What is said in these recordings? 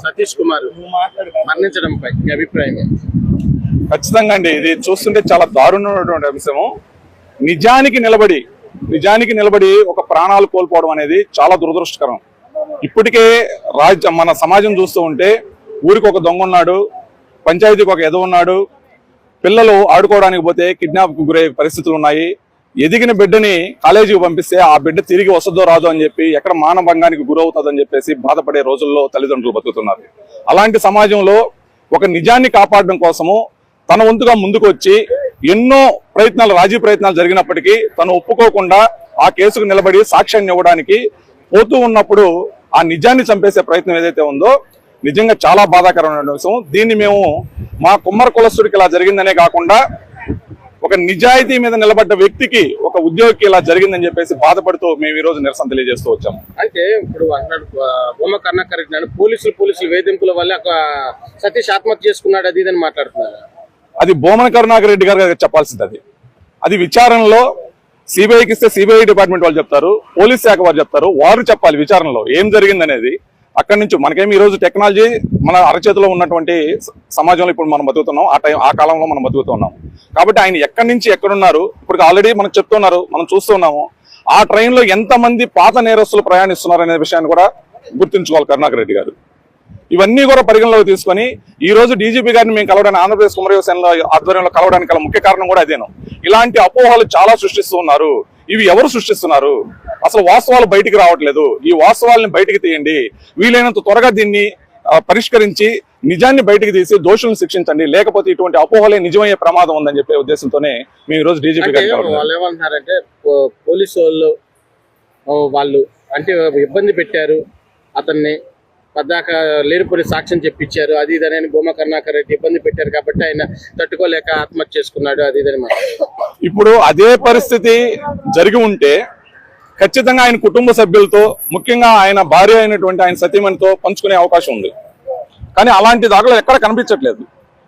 సతీష్ కుమార్ మరణించడంపై మీ అభిప్రాయం? ఖచ్చితంగా అండి ఇది చూస్తుంటే చాలా దారుణమైనటువంటి అంశము. నిజానికి నిలబడి నిజానికి నిలబడి ఒక ప్రాణాలు కోల్పోవడం అనేది చాలా దురదృష్టకరం. ఇప్పటికే రాజ్య మన సమాజం చూస్తూ ఉంటే ఊరికి ఒక దొంగ ఉన్నాడు పంచాయతీకి ఒక ఎద ఉన్నాడు పిల్లలు ఆడుకోవడానికి పోతే కిడ్నాప్కు గురయ్యే పరిస్థితులు ఉన్నాయి. ఎదిగిన బిడ్డని కాలేజీకి పంపిస్తే ఆ బిడ్డ తిరిగి వస్తుందో రాదో అని చెప్పి ఎక్కడ మానభంగానికి గురవుతుందని చెప్పేసి బాధపడే రోజుల్లో తల్లిదండ్రులు బతుకుతున్నారు. అలాంటి సమాజంలో ఒక నిజాన్ని కాపాడడం కోసము తన వంతుగా ముందుకు వచ్చి ఎన్నో ప్రయత్నాలు రాజీ ప్రయత్నాలు జరిగినప్పటికీ తను ఒప్పుకోకుండా ఆ కేసుకు నిలబడి సాక్ష్యాన్ని ఇవ్వడానికి పోతూ ఉన్నప్పుడు ఆ నిజాన్ని చంపేసే ప్రయత్నం ఏదైతే ఉందో నిజంగా చాలా బాధాకరమైన విషయం దీన్ని మేము మా కుమ్మర కులస్తుడికి ఇలా జరిగిందనే కాకుండా ఒక నిజాయితీ మీద నిలబడ్డ వ్యక్తికి ఒక ఉద్యోగికి ఇలా జరిగిందని చెప్పేసి బాధపడుతూ మేము ఈ రోజు నిరసన తెలియజేస్తూ వచ్చాము. అయితే ఇప్పుడు అన్నాడు బొమ్మ కర్ణాకర్ రెడ్డి పోలీసులు పోలీసులు వేధింపుల వల్ల ఒక సతీష్ ఆత్మహత్య చేసుకున్నాడు అది ఇదని మాట్లాడుతున్నారు అది బోమన కరుణాకర్ రెడ్డి గారు చెప్పాల్సింది అది. అది విచారణలో సిబిఐకి ఇస్తే సిబిఐ డిపార్ట్మెంట్ వాళ్ళు చెప్తారు పోలీస్ శాఖ వారు చెప్తారు వారు చెప్పాలి విచారణలో ఏం జరిగింది అనేది అక్కడి నుంచి మనకేమి ఈ రోజు టెక్నాలజీ మన అరచేతిలో ఉన్నటువంటి సమాజంలో ఇప్పుడు మనం బతుకుతున్నాం ఆ టైం ఆ కాలంలో మనం బతుకుతున్నాం కాబట్టి ఆయన ఎక్కడి నుంచి ఎక్కడున్నారు? ఇప్పుడు ఆల్రెడీ మనకు చెప్తున్నారు మనం చూస్తున్నాము ఆ ట్రైన్లో ఎంతమంది పాత నేరస్తులు ప్రయాణిస్తున్నారు అనే విషయాన్ని కూడా గుర్తుంచుకోవాలి కరుణాకర్ రెడ్డి గారు. ఇవన్నీ కూడా పరిగణలోకి తీసుకొని ఈ రోజు డీజీపీ గారిని మేము కలవడానికి ఆంధ్రప్రదేశ్ కుమరవ ఆధ్వర్యంలో కలవడానికి గల ముఖ్య కారణం కూడా అదేను. ఇలాంటి అపోహలు చాలా సృష్టిస్తూ ఉన్నారు. ఇవి ఎవరు సృష్టిస్తున్నారు? అసలు వాస్తవాలు బయటికి రావట్లేదు. ఈ వాస్తవాలని బయటికి తీయండి. వీలైనంత త్వరగా దీన్ని పరిష్కరించి నిజాన్ని బయటికి తీసి దోషులను శిక్షించండి. లేకపోతే ఇటువంటి అపోహలే నిజమయ్యే ప్రమాదం ఉందని చెప్పే ఉద్దేశంతోనే మేము ఈ రోజు డీజీపీ వాళ్ళు ఏమంటున్నారంటే పోలీసు వాళ్ళు వాళ్ళు అంటే ఇబ్బంది పెట్టారు. అతన్ని పద్దాక లేనిపోని సాక్ష్యం చెప్పించారు. అది ఇదని బొమ్మ కరుణాకర్ రెడ్డి ఇబ్బంది పెట్టారు కాబట్టి ఆయన తట్టుకోలేక ఆత్మహత్య చేసుకున్నాడు. అది ఇదని. ఇప్పుడు అదే పరిస్థితి జరిగి ఉంటే ఖచ్చితంగా ఆయన కుటుంబ సభ్యులతో ముఖ్యంగా ఆయన భార్య అయినటువంటి ఆయన సతీమణితో పంచుకునే అవకాశం ఉంది. కానీ అలాంటి దాఖలు ఎక్కడ కనిపించట్లేదు.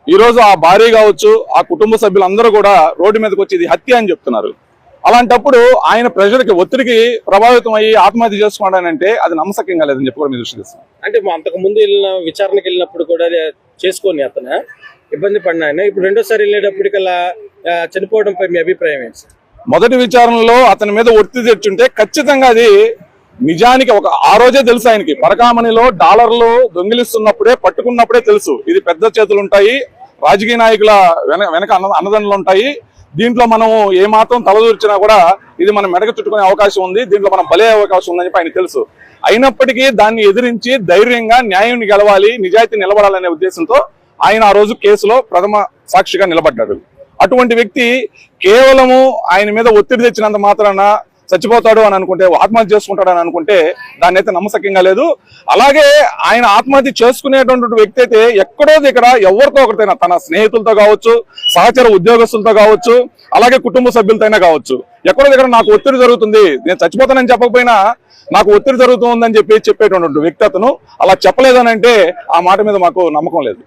ఈ రోజు ఆ భార్య కావచ్చు ఆ కుటుంబ సభ్యులందరూ కూడా రోడ్డు మీదకి వచ్చి ఇది హత్య అని చెప్తున్నారు. అలాంటప్పుడు ఆయన ప్రజలకి ఒత్తిడికి ప్రభావితం అయ్యి ఆత్మహత్య చేసుకోవడానంటే అది నమ్మసక్యంగా లేదని చెప్పి కూడా మీరు దృష్టి అంటే అంతకు ముందు వెళ్ళిన విచారణకి వెళ్ళినప్పుడు కూడా చేసుకొని అతను ఇబ్బంది పడిన ఆయన. ఇప్పుడు రెండోసారి వెళ్ళేటప్పటికల్లా చనిపోవడంపై మీ అభిప్రాయం ఏంటి సార్? మొదటి విచారణలో అతని మీద ఒత్తిడి తెచ్చుంటే ఖచ్చితంగా అది నిజానికి ఒక ఆ రోజే తెలుసు ఆయనకి. పరకామణిలో డాలర్లు దొంగిలిస్తున్నప్పుడే పట్టుకున్నప్పుడే తెలుసు. ఇది పెద్ద చేతులు ఉంటాయి రాజకీయ నాయకుల వెన వెనక అన్నదండలు ఉంటాయి. దీంట్లో మనం ఏమాత్రం తలదూర్చినా కూడా ఇది మనం మెడక చుట్టుకునే అవకాశం ఉంది దీంట్లో మనం బలే అవకాశం ఉందని చెప్పి ఆయన తెలుసు. అయినప్పటికీ దాన్ని ఎదిరించి ధైర్యంగా న్యాయం గెలవాలి నిజాయితీ నిలబడాలనే ఉద్దేశంతో ఆయన ఆ రోజు కేసులో ప్రథమ సాక్షిగా నిలబడ్డాడు. అటువంటి వ్యక్తి కేవలము ఆయన మీద ఒత్తిడి తెచ్చినంత మాత్రాన చచ్చిపోతాడు అని అనుకుంటే ఆత్మహత్య చేసుకుంటాడు అని అనుకుంటే దాన్ని అయితే నమ్మసక్యంగా లేదు. అలాగే ఆయన ఆత్మహత్య చేసుకునేటువంటి వ్యక్తి అయితే ఎక్కడో దగ్గర ఎవరితో ఒకరితైనా తన స్నేహితులతో కావచ్చు సహచర ఉద్యోగస్తులతో కావచ్చు అలాగే కుటుంబ సభ్యులతో కావచ్చు ఎక్కడో దగ్గర నాకు ఒత్తిడి జరుగుతుంది నేను చచ్చిపోతానని చెప్పకపోయినా నాకు ఒత్తిడి జరుగుతుందని చెప్పి చెప్పేటువంటి వ్యక్తి అతను అలా చెప్పలేదని అంటే ఆ మాట మీద మాకు నమ్మకం లేదు.